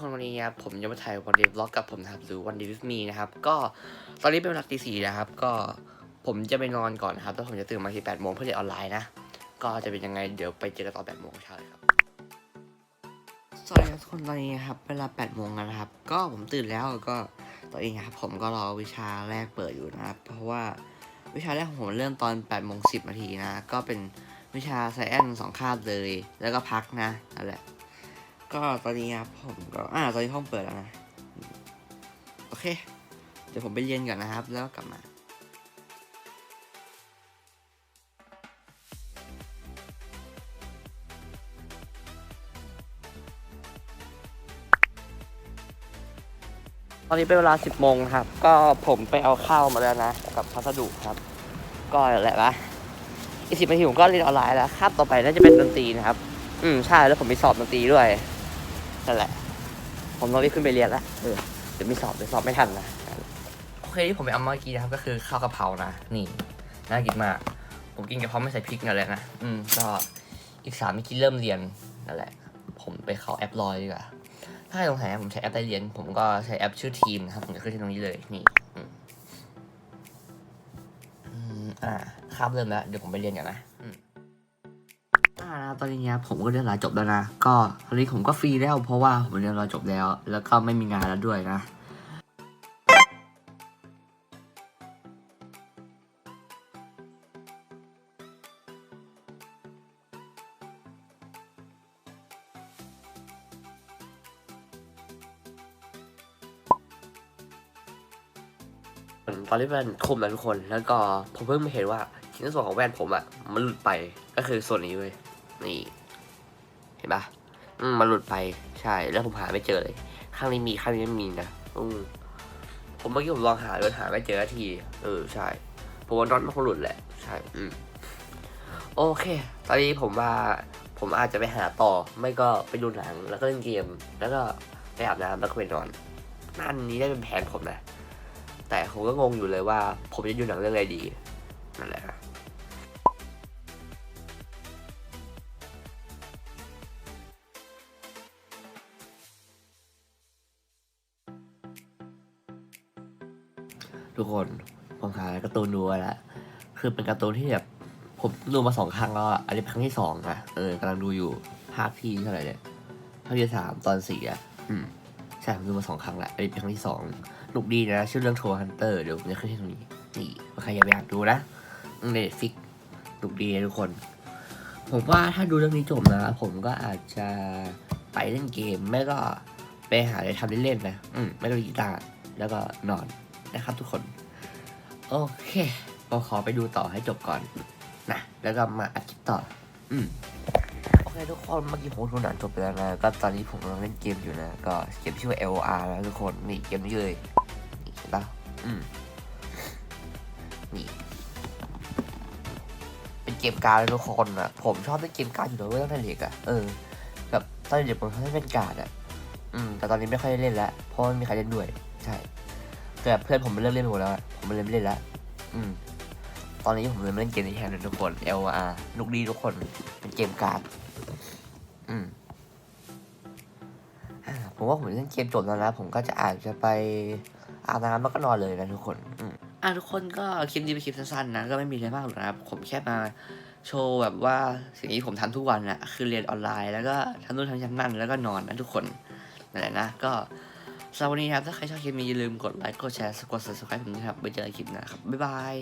คนวันนี้ครับผมจะมาถ่ายวันเดย์บล็อกกับผมนะครับหรือวันเดย์วิฟมีนะครับก็ตอนนี้เป็นเวลาตีสี่นะครับ ก็ผมจะไปนอนก่อนนะครับแล้วผมจะตื่นมาที่แปดโมงเพื่อเรียนออนไลน์นะก็จะเป็นยังไงเดี๋ยวไปเจอกันตอนแปดโมงเช้าเลยครับสวัสดีครับทุกคนตอนนี้นะครับเวลา8โมงแล้วนะครับ ก็ผมตื่นแล้วก็ตอนนี้นะครับผมก็รอวิชาแรกเปิดอยู่นะครับ เพราะว่าวิชาแรกของผมเริ่มตอน8โมง10นาทีนะก็เป็นวิชาไซแอนสองคาบเลย แล้วก็พักนะนั่นแหละ ก็ตอนนี้ครับผมก็อ่าตอนนี้ห้องเปิดแล้วนะ โอเค เดี๋ยวผมไปเรียนก่อนนะครับ แล้วกลับมาตอนนี้เป็นเวลา 10โมงครับ ก็ผมไปเอาข้าวมาแล้วนะ กับพัสดุครับ ก็แหละปะอีกสิบนาทีผมก็เรียนออนไลน์แล้วคาบต่อไปน่าจะเป็นดนตรีนะครับ อืม ใช่ แล้วผมมีสอบดนตรีด้วย นั่นแหละ ผมต้องรีบขึ้นไปเรียนแล้วเออเดี๋ยวมีสอบเดี๋ยวสอบไม่ทันนะ โอเคที่ผมไปเอามาเมื่อกี้นะครับก็คือข้าวกะเพรานะ นี่น่ากินมาก ผมกินกะเพราไม่ใส่พริกนั่นแหละนะ อืมก็อีกสามเมื่อกี้เริ่มเรียนนั่นแหละ ผมไปเข้าแอปลอยดีกว่า ถ้าใครสงสัยผมใช้แอปได้เรียน ผมก็ใช้แอปชื่อทีมนะครับผมจะขึ้นที่ตรงนี้เลย นี่ อืมอืมอ่าคาบเริ่มแล้ว เดี๋ยวผมไปเรียนกันนะ อืมอ่าแล้วตอนนี้เนี่ยผมก็เรียนรายจบแล้วนะ ก็ตอนนี้ผมก็ฟรีแล้ว เพราะว่าผมเรียนรายจบแล้ว แล้วก็ไม่มีงานแล้วด้วยนะตอนนี้เป็นคมนะทุกคน แล้วก็ผมเพิ่งมาเห็นว่าชิ้นส่วนของแว่นผมอะมันหลุดไป ก็คือส่วนนี้เว้ย นี่ เห็นปะอืมมันหลุดไปใช่ แล้วผมหาไม่เจอเลย ข้างนี้มีข้างนี้ไม่มีนะอืมผมเมื่อกี้ผมลองหาแล้วหาไม่เจอที เออใช่ผมว่าน็อตมันคงหลุดแหละ ใช่ อืมโอเค ตอนนี้ผมว่าผมอาจจะไปหาต่อ ไม่ก็ไปดูหนัง แล้วก็เล่นเกม แล้วก็ไปอาบน้ำแล้วก็ไปนอน นั่นนี้ได้เป็นแผนผมนะ แต่ผมก็งงอยู่เลยว่า ผมจะดูหนังเรื่องอะไรดี นั่นแหละ ทุกคนผมหาการ์ตูนดูแล้วคือเป็นการ์ตูนที่แบบผมดูมาสองครั้งแล้วอะอันนี้ครั้งที่สองนะเออกำลังดูอยู่ภาคที่เท่าไหร่เนี่ยภาคที่สามตอนสี่อะอืมใช่ผมดูมาสองครั้งแล้วอันนี้เป็นครั้งที่สองหนุกดีนะชื่อเรื่องโทรฮันเตอร์เดี๋ยวผมจะขึ้นให้ตรงนี้นี่ใครอยากไปอยากดูนะเน็ตฟิกหนุกดีนะทุกคน ผมว่าถ้าดูเรื่องนี้จบนะ ผมก็อาจจะไปเล่นเกม ไม่ก็ไปหาอะไรทำเล่นๆนะ อืมไม่ก็เล่นกีตาร์แล้วก็นอน นะครับทุกคน โอเคก็ขอไปดูต่อให้จบก่อนนะแล้วก็มาอัดคลิปต่อ อืมโอเคทุกคนเมื่อกี้ผมดูหนังจบไปแล้วนะ ก็ตอนนี้ผมกำลังเล่นเกมอยู่นะ ก็เกมชื่อว่า LOR นะทุกคนนี่เกมนี้เลยนี่เห็นปะอืมนี่เป็นเกมการ์ดทุกคนอะผมชอบเล่นเกมการ์ดอยู่แล้วยตั้งแต่เด็กอะเออแบบตอนเด็กผมชอบเล่นการ์ดอะอืมแต่ตอนนี้ไม่ค่อยได้เล่นแล้วเพราะไม่มีใครเล่นด้วย ใช่ แต่เพื่อนผมมันเลิกเล่นหมดแล้วอะผมมันเลยไม่เล่นแล้วอืม ตอนนี้ผมเลยมาเล่นเกมนี้แทนลทุกคน LR นุกดีทุกคนเป็นเกมการ์ดอืมอ่าผมว่าผมเล่นเกมจบแล้วนะผมก็จะอาจจะไปอาบน้ำแล้วก็นอนเลยนะทุกคน อืมอ่าทุกคนก็คลิปนี้เป็นคลิปสั้นๆนะก็ไม่มีอะไรมากหรอกนะครับผมแค่มาโชว์แบบว่าสิ่งที่ผมทำทุกวันอะคือเรียนออนไลน์แล้วก็ทำนู่นทำนี่นั่นแล้วก็นอนนะทุกคนนั่นแหละนะก็ สำหรับวันนี้ครับ ถ้าใครชอบคลิปนี้อย่าลืมกดไลค์ กดแชร์ กด subscribe ผมนะครับไว้เจอกันคลิปหน้าครับ บ๊ายบาย